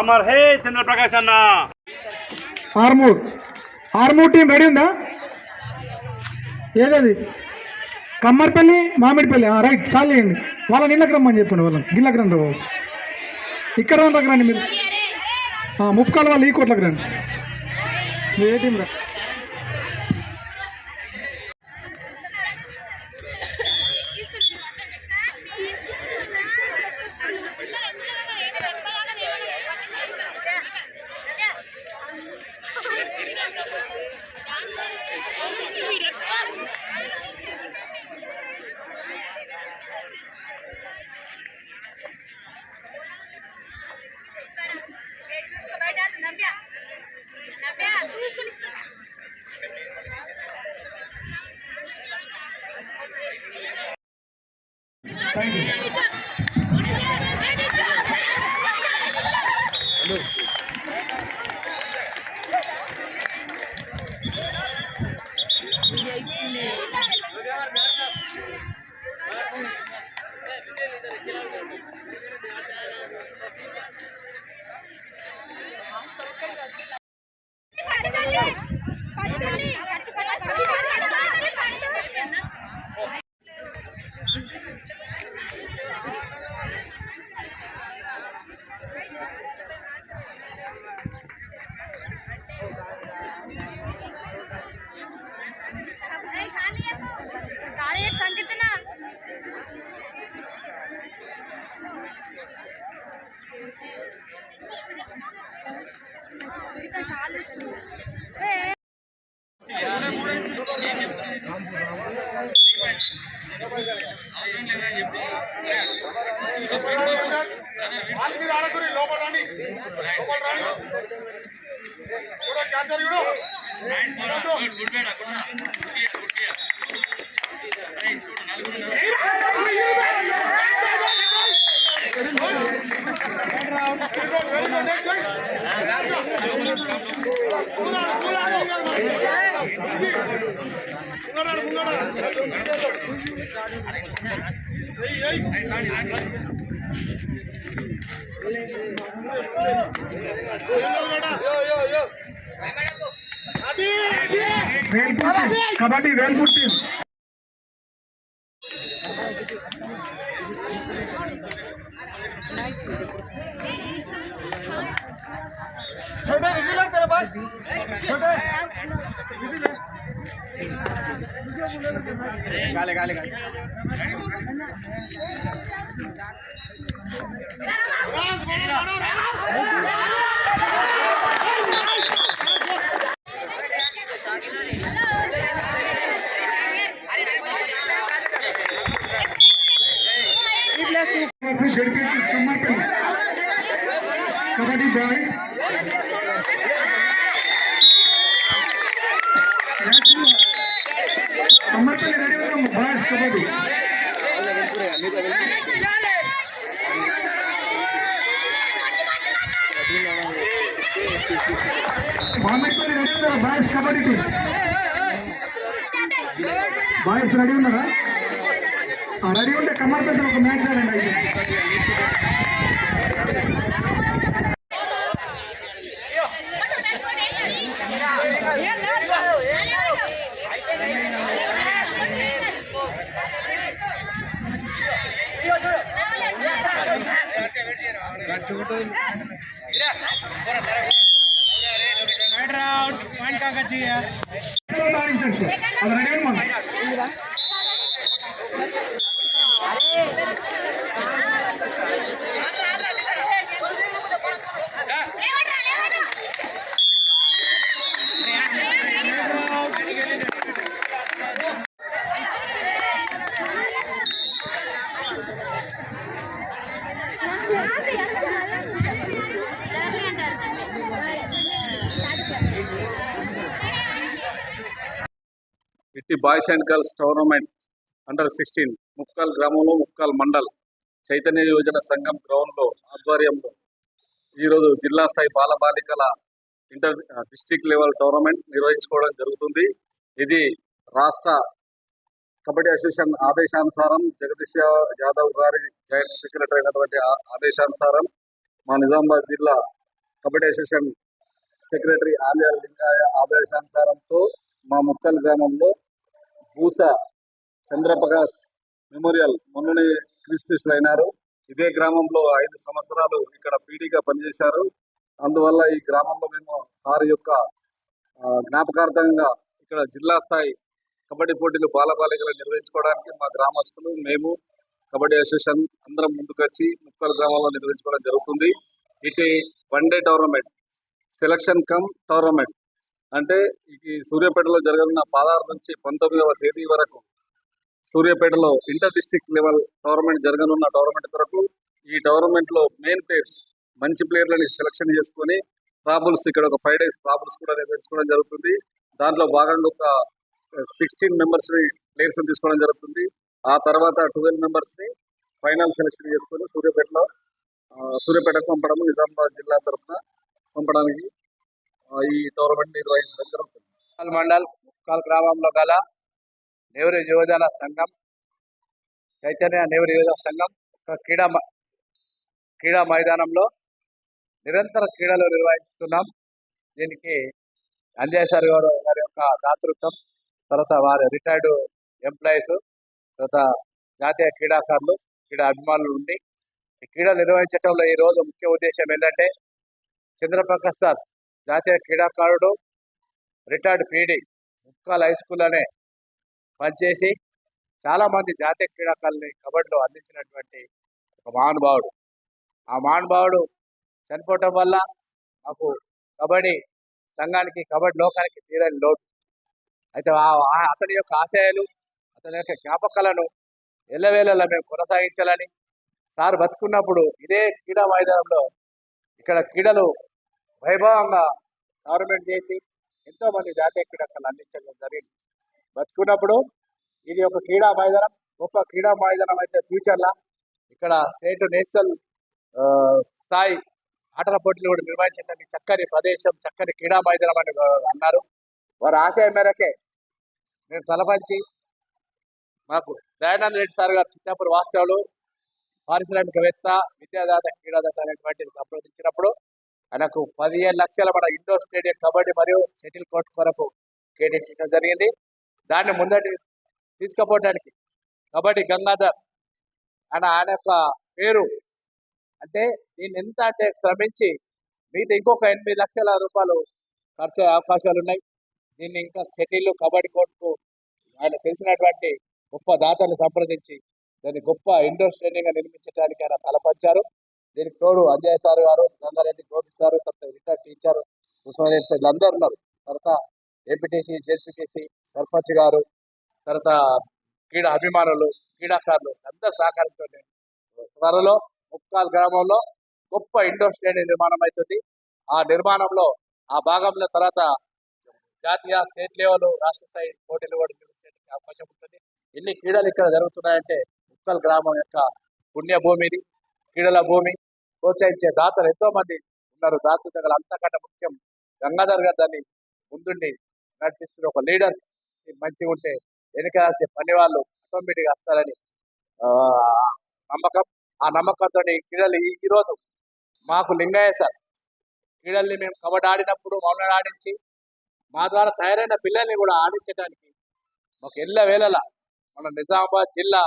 అమర్ హే చంద్రప్రకాష్ అన్న. Armoor. Armoor team ready ఉందా? ఏదది? కమ్మర్పల్లి మామిడిపల్లి. రైట్ చాలు చేయండి. వాళ్ళని ఇళ్ళకి రమ్మని చెప్పండి వాళ్ళని. గిళ్ళకి రండి బాబు. ఇక్కడ రండి రండి మీరు. ముప్పకాల వాళ్ళు ఈ కోట్లకు రండి. ఏ టీం రా? ఒకసారి చూడు ఉన్నాడా कबड्डी रेलपुर टीम छोटे विधि लग तेरे पास छोटे विधि लग गाले गाले गाले guys. Boys Kammarpally boys kabaddi. Mamidipally ready ఉన్నారా boys kabaddi team boys ready ఉన్నారా? రెడీ ఉంటే కమ్మర్పల్లి ఒక మ్యాచ్ ఆడండి అయితే ఆడించండి సార్ ఈ boys and girls tournament under sixteen Mukkal గ్రామంలో ముక్కల్ మండల్ చైతన్య యోజన సంఘం గ్రౌండ్లో ఆధ్వర్యంలో ఈరోజు జిల్లా స్థాయి బాలబాలికల ఇంటర్ డిస్ట్రిక్ట్ లెవెల్ టోర్నమెంట్ నిర్వహించుకోవడం జరుగుతుంది. ఇది రాష్ట్ర కబడ్డీ అసోసియేషన్ ఆదేశానుసారం జగదీశ్ యాదవ్ గారి జాయింట్ సెక్రటరీ అయినటువంటి ఆదేశానుసారం మా నిజామాబాద్ జిల్లా కబడ్డీ అసోసియేషన్ సెక్రటరీ ఆలయాల లింగాయ ఆదేశానుసారంతో మా ముక్కల్ గ్రామంలో పూస చంద్రప్రకాష్ మెమోరియల్ మొన్ననే క్రీస్తు అయినారు. ఇదే గ్రామంలో ఐదు సంవత్సరాలు ఇక్కడ పీడీగా పనిచేశారు. అందువల్ల ఈ గ్రామంలో మేము సార్ యొక్క జ్ఞాపకార్థంగా ఇక్కడ జిల్లా స్థాయి కబడ్డీ పోటీలు బాలబాలికలు నిర్వహించుకోవడానికి మా గ్రామస్తులు మేము కబడ్డీ అసోసియేషన్ అందరం ముందుకొచ్చి ముక్కలు గ్రామాల్లో నిర్వహించుకోవడం జరుగుతుంది. ఇటు one day tournament selection cum tournament అంటే ఈ సూర్యాపేటలో జరగనున్న పదహారు నుంచి పంతొమ్మిదవ తేదీ వరకు సూర్యాపేటలో ఇంటర్ డిస్ట్రిక్ట్ లెవెల్ టోర్నమెంట్ జరగనున్న టోర్నమెంట్ కొరకు ఈ టోర్నమెంట్లో మెయిన్ ప్లేయర్స్ మంచి ప్లేయర్లని సెలక్షన్ చేసుకొని ట్రాబుల్స్ ఇక్కడ ఒక ఫైవ్ డేస్ ట్రాబుల్స్ కూడా నిర్వహించుకోవడం జరుగుతుంది. దాంట్లో భాగంగా ఒక సిక్స్టీన్ మెంబర్స్ని ప్లేయర్స్ని ప్లేయర్స్ తీసుకోవడం జరుగుతుంది. ఆ తర్వాత ట్వెల్వ్ మెంబర్స్ని ఫైనల్ సెలక్షన్ చేసుకొని సూర్యాపేటలో సూర్యాపేటకు పంపడం నిజామాబాద్ జిల్లా తరఫున పంపడానికి ఈ టోర్నమెంట్ నిర్వహించడం జరుగుతుంది ముక్కాల్ మండల్ ముక్కాల్ గ్రామంలో గల నెహ్రూ యువజన సంఘం చైతన్య నెహ్రూ యువజన సంఘం ఒక క్రీడా క్రీడా మైదానంలో నిరంతర క్రీడలు నిర్వహిస్తున్నాం. దీనికి అంజయ్ సార్ గారు గారి యొక్క దాతృత్వం తర్వాత వారి రిటైర్డ్ ఎంప్లాయీస్ తర్వాత జాతీయ క్రీడాకారులు క్రీడా అభిమానులు ఉండి ఈ క్రీడలు నిర్వహించడంలో ఈ రోజు ముఖ్య ఉద్దేశం ఏంటంటే చంద్రప్రకాష్ సార్ జాతీయ క్రీడాకారుడు retired PD Mukkal high school అనే పనిచేసి చాలామంది జాతీయ క్రీడాకారుల్ని కబడ్డీలో అందించినటువంటి ఒక మహానుభావుడు. ఆ మహానుభావుడు చనిపోవటం వల్ల మాకు కబడ్డీ సంఘానికి కబడ్డీ లోకానికి తీరని లోటు. అయితే ఆ- అతని యొక్క ఆశయాలు అతని యొక్క జ్ఞాపకాలను ఎల్లవేళలా మేము కొనసాగించాలని సార్ బతుకున్నప్పుడు ఇదే క్రీడా మైదానంలో ఇక్కడ క్రీడలు వైభవంగా గవర్నమెంట్ చేసి ఎంతోమంది జాతీయ క్రీడాకారులు అందించడం జరిగింది. బతుకున్నప్పుడు ఇది ఒక క్రీడా మైదానం గొప్ప క్రీడా మైదానం అయితే ఫ్యూచర్లో ఇక్కడ స్టేట్ నేషనల్ స్థాయి ఆటల పోటీలు కూడా నిర్వహించడానికి చక్కని ప్రదేశం చక్కని క్రీడా మైదానం అని అన్నారు. వారి ఆశయం మేరకే నేను తలపంచి మాకు దయానంద రెడ్డి సార్ గారు చిత్తాపూర్ వాస్తవులు పారిశ్రామికవేత్త విద్యాదాత క్రీడాదాత అనేటువంటి సంప్రదించినప్పుడు ఆయనకు పదిహేను లక్షల మన ఇండోర్ స్టేడియం కబడ్డీ మరియు షటిల్ కోర్ట్ కొరకు కేటాయించడం జరిగింది. దాన్ని ముందటి తీసుకుపోవడానికి కబడ్డీ గంగాధర్ ఆయన ఆయన యొక్క పేరు. అంటే నేను ఎంత అంటే శ్రమించి మిగతా ఇంకొక ఎనిమిది లక్షల రూపాయలు ఖర్చు అవకాశాలు ఉన్నాయి. దీన్ని ఇంకా షటిల్ కబడ్డీ కోర్టుకు ఆయన తెలిసినటువంటి గొప్ప దాతను సంప్రదించి దాన్ని గొప్ప ఇండోర్ స్టేడియంగా నిర్మించడానికి ఆయన తలపంచారు. దీనికి తోడు అంజయ్ సార్ గారు నందారెడ్డి గోపి సార్ తర్వాత retired teacher Usman Reddy sir అందరూ ఉన్నారు. తర్వాత ఏపీటీసీ జెడ్పీటీసీ సర్పంచ్ గారు తర్వాత క్రీడా అభిమానులు క్రీడాకారులు అందరు సహకారంతో త్వరలో ముక్కాల్ గ్రామంలో గొప్ప ఇండోర్ స్టేడియం నిర్మాణం అవుతుంది. ఆ నిర్మాణంలో ఆ భాగంలో తర్వాత జాతీయ స్టేట్ లెవెల్ రాష్ట్ర స్థాయి పోటీలు కూడా నిర్వహించడానికి అవకాశం ఉంటుంది. ఎన్ని క్రీడలు ఇక్కడ జరుగుతున్నాయంటే ముక్కల్ గ్రామం యొక్క పుణ్యభూమిది క్రీడల భూమి ప్రోత్సహించే దాతలు ఎంతో మంది ఉన్నారు. దాతలు దగ్గర అంతకంటే ముఖ్యం గంగాధర్ గారు దాన్ని ముందుండి నడిపిస్తున్న ఒక లీడర్స్ మంచిగా ఉంటే వెనకాల్సే పని వాళ్ళు ఆటోమేటిక్గా వస్తారని నమ్మకం. ఆ నమ్మకంతో క్రీడలు ఈరోజు మాకు లింగయ్య సార్ క్రీడల్ని మేము కబడ్డీ ఆడినప్పుడు మమ్మల్ని ఆడించి మా ద్వారా తయారైన పిల్లల్ని కూడా ఆడించడానికి మాకు ఎల్ల వేళలా మన నిజామాబాద్ జిల్లా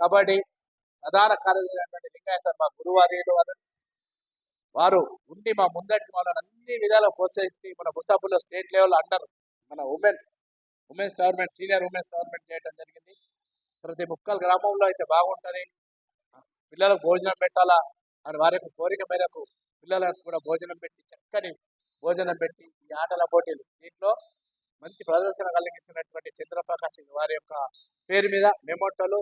కబడ్డీ ప్రధాన కార్యదర్శి అయినటువంటి లింగయ్య సార్ మా గురువార్యులు వారు. వారు ఉండి మా ముందటి వాళ్ళని అన్ని విధాలు ప్రోత్సహిస్తే మన ముసాపుల్లో స్టేట్ లెవెల్ అండర్ మన women's women's tournament senior women's tournament చేయడం జరిగింది. ప్రతి ముక్కల్ గ్రామంలో అయితే బాగుంటుంది. పిల్లలకు భోజనం పెట్టాలా? అని వారి యొక్క కోరిక మేరకు పిల్లలకు కూడా భోజనం పెట్టి చక్కని భోజనం పెట్టి ఈ ఆటల పోటీలు. దీంట్లో మంచి ప్రదర్శన కలిగించినటువంటి చంద్రప్రకాశ్ వారి యొక్క పేరు మీద మెమోటోలు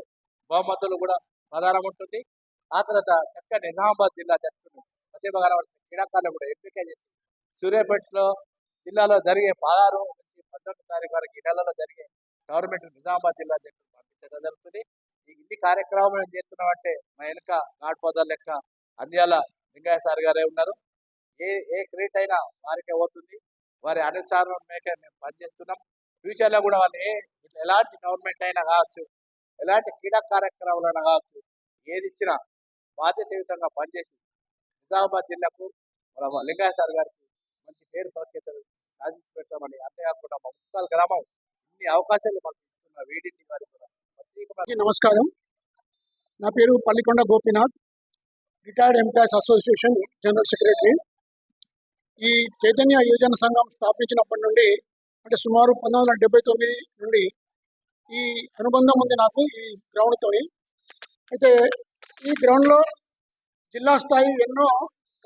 బహుమతులు కూడా ప్రధానం ఉంటుంది. ఆ తర్వాత చక్కగా నిజామాబాద్ జిల్లా జట్టును ప్రతిభ కనబడుతున్న క్రీడాకారులు కూడా ఎంపిక చేసి సూర్యాపేటలో జిల్లాలో జరిగే పదహారు నుంచి పంతొమ్మిది తారీఖు వరకు ఈ నెలలో జరిగే గవర్నమెంట్ నిజామాబాద్ జిల్లా జట్టును పంపించడం జరుగుతుంది. ఈ ఇన్ని కార్యక్రమాలు మేము చేస్తున్నామంటే మా వెనుక గాడ్ ఫాదర్ లెక్క అందియాల లింగయ్య సార్ గారే ఉన్నారు. ఏ ఏ క్రెడిట్ అయినా వారికే అవుతుంది వారి అనుసారం మేకే మేము పనిచేస్తున్నాం. ఫ్యూచర్లో కూడా వాళ్ళు ఏ ఎలాంటి గవర్నమెంట్ అయినా కావచ్చు ఎలాంటి క్రీడా కార్యక్రమాలు అనగావచ్చు ఏది ఇచ్చినా బాధ్యతాయుతంగా పనిచేసి నిజామాబాద్ జిల్లాకు మన లింగయ్య సార్ గారికి మంచి పేరు ప్రఖ్యాతలు సాధించి పెట్టామని అంతేకాకుండా మా ముక్కాల గ్రామం ఇన్ని అవకాశాలు మాకు ఇస్తున్న వీడీసీ గారికి కూడా నమస్కారం. నా పేరు Pallikonda Gopinath retired employees association general secretary. ఈ చైతన్య యువజన సంఘం స్థాపించినప్పటి నుండి అంటే సుమారు పంతొమ్మిది వందల డెబ్బై తొమ్మిది నుండి ఈ అనుబంధం ఉంది నాకు ఈ గ్రౌండ్తోని అయితే ఈ గ్రౌండ్లో జిల్లా స్థాయి ఎన్నో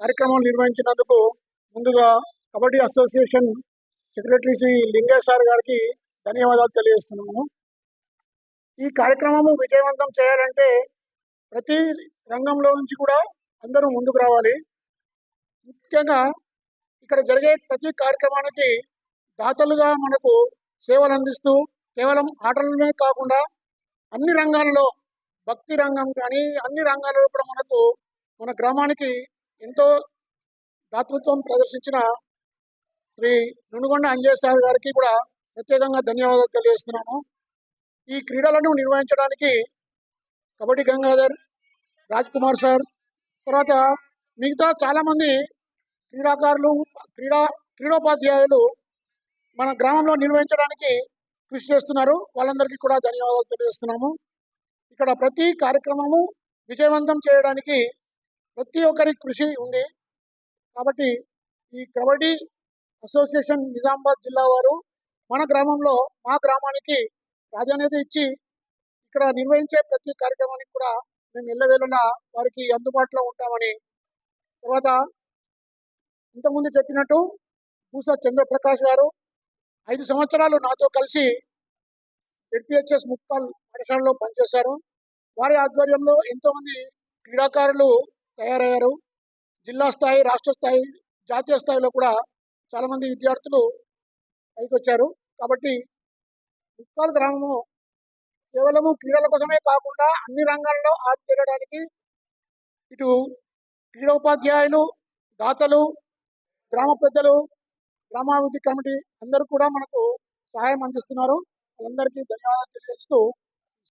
కార్యక్రమాలు నిర్వహించినందుకు ముందుగా kabaddi association secretary Shri Lingaiah sir గారికి ధన్యవాదాలు తెలియజేస్తున్నాము ఈ కార్యక్రమము విజయవంతం చేయాలంటే ప్రతి రంగంలో నుంచి కూడా అందరూ ముందుకు రావాలి. ముఖ్యంగా ఇక్కడ జరిగే ప్రతి కార్యక్రమానికి దాతలుగా మనకు సేవలు అందిస్తూ కేవలం ఆటలనే కాకుండా అన్ని రంగాల్లో భక్తి రంగం కానీ అన్ని రంగాల్లో కూడా మనకు మన గ్రామానికి ఎంతో దాతృత్వం ప్రదర్శించిన శ్రీ నునుగొండ అంజేశ్వర గారికి కూడా ప్రత్యేకంగా ధన్యవాదాలు తెలియజేస్తున్నాము ఈ క్రీడలను నిర్వహించడానికి కబడ్డీ గంగాధర్ రాజ్ కుమార్ సార్ తర్వాత మిగతా చాలామంది క్రీడాకారులు క్రీడా క్రీడోపాధ్యాయులు మన గ్రామంలో నిర్వహించడానికి కృషి చేస్తున్నారు. వాళ్ళందరికీ కూడా ధన్యవాదాలు తెలియజేస్తున్నాము. ఇక్కడ ప్రతి కార్యక్రమము విజయవంతం చేయడానికి ప్రతి ఒక్కరి కృషి ఉంది. కాబట్టి ఈ కబడ్డీ అసోసియేషన్ నిజామాబాద్ జిల్లా వారు మన గ్రామంలో మా గ్రామానికి ప్రాధాన్యత ఇచ్చి ఇక్కడ నిర్వహించే ప్రతి కార్యక్రమానికి కూడా మేము ఎల్లవేళలా వారికి అందుబాటులో ఉంటామని తర్వాత ఇంతకుముందు చెప్పినట్టు పూస చంద్రప్రకాష్ గారు ఐదు సంవత్సరాలు నాతో కలిసి ఎన్పిహెచ్ఎస్ ముక్కల్ పాఠశాలలో పనిచేశారు. వారి ఆధ్వర్యంలో ఎంతోమంది క్రీడాకారులు తయారయ్యారు. జిల్లా స్థాయి రాష్ట్ర స్థాయి జాతీయ స్థాయిలో కూడా చాలామంది విద్యార్థులు పైకి వచ్చారు కాబట్టి ముక్కాల్ గ్రామము కేవలము క్రీడల కోసమే కాకుండా అన్ని రంగాల్లో ఆది చేయడానికి ఇటు క్రీడోపాధ్యాయులు దాతలు గ్రామ పెద్దలు గ్రామాభివృద్ధి కమిటీ అందరూ కూడా మనకు సహాయం అందిస్తున్నారు. అందరికీ ధన్యవాదాలు తెలియజేస్తూ